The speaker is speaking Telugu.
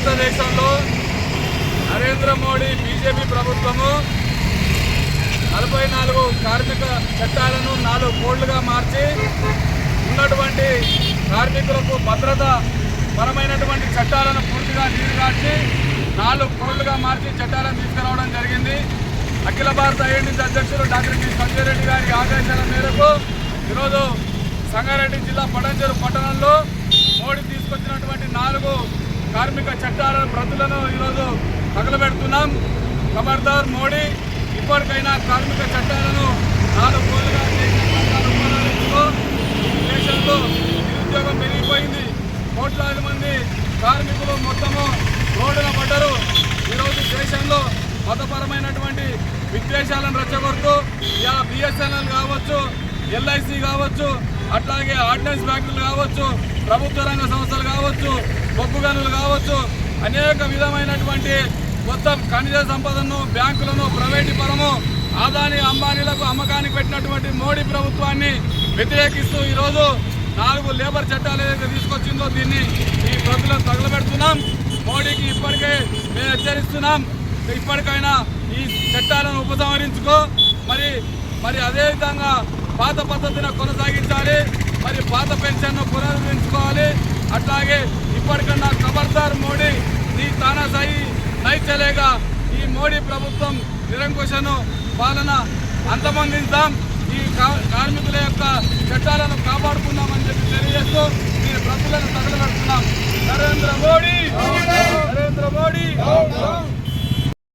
భారతదేశంలో నరేంద్ర మోడీ బీజేపీ ప్రభుత్వము నలభై నాలుగు కార్మిక చట్టాలను నాలుగు కోళ్ళుగా మార్చి ఉన్నటువంటి కార్మికులకు భద్రత పరమైనటువంటి చట్టాలను పూర్తిగా నీరుగార్చి నాలుగు కోళ్ళుగా మార్చి చట్టాలను తీసుకురావడం జరిగింది. అఖిల భారత ఐఎన్టీసీ అధ్యక్షులు డాక్టర్ టి సంజయ్ రెడ్డి గారి ఆదేశాల మేరకు ఈరోజు సంగారెడ్డి జిల్లా పడంచేరు పట్టణంలో మోడీ తీసుకొచ్చినటువంటి నాలుగు కార్మిక చట్టాల ప్రతులను ఈరోజు తగలబెడుతున్నాం. ఖబర్దార్ మోడీ ఇప్పటికైనా కార్మిక చట్టాలను నాలుగు రోజులుగా దేశంలో నిరుద్యోగం పెరిగిపోయింది. కోట్లాది మంది కార్మికులు మొత్తము రోడ్డున పడ్డరు. ఈరోజు దేశంలో మతపరమైనటువంటి విద్వేషాలను రచ్చగొడుతూ ఇలా బిఎస్ఎన్ఎల్ కావచ్చు ఎల్ఐసి కావచ్చు అట్లాగే ఆర్డినెన్స్ బ్యాంకులు కావచ్చు ప్రభుత్వ రంగ సంస్థలు కావచ్చు బొగ్గు గనులు కావచ్చు అనేక విధమైనటువంటి మొత్తం ఖనిజ సంపదను బ్యాంకులను ప్రైవేటు పరము ఆదాని అంబానీలకు అమ్మకానికి పెట్టినటువంటి మోడీ ప్రభుత్వాన్ని వ్యతిరేకిస్తూ ఈరోజు నాలుగు లేబర్ చట్టాలు ఏదైతే తీసుకొచ్చిందో దీన్ని ఈ ప్రభుత్వం తగలబెడుతున్నాం. మోడీకి ఇప్పటికే మేము హెచ్చరిస్తున్నాం. ఇప్పటికైనా ఈ చట్టాలను ఉపసంహరించుకో మరి మరి అదేవిధంగా పాత పద్ధతిని కొనసాగించాలి మరి పాత పెన్షన్ను పునరుద్ధరించుకోవాలి. అట్లాగే ఇప్పటికన్నా ఖబర్దార్ మోడీ నీ తానాసాయి నైచలేగా ఈ మోడీ ప్రభుత్వం నిరంకుశను పాలన అంతమందిద్దాం ఈ కార్మికుల యొక్క చట్టాలను కాపాడుకుందామని చెప్పి తెలియజేస్తూ నేను ప్రజలను తగలబెడుతున్నాం. నరేంద్ర మోడీ!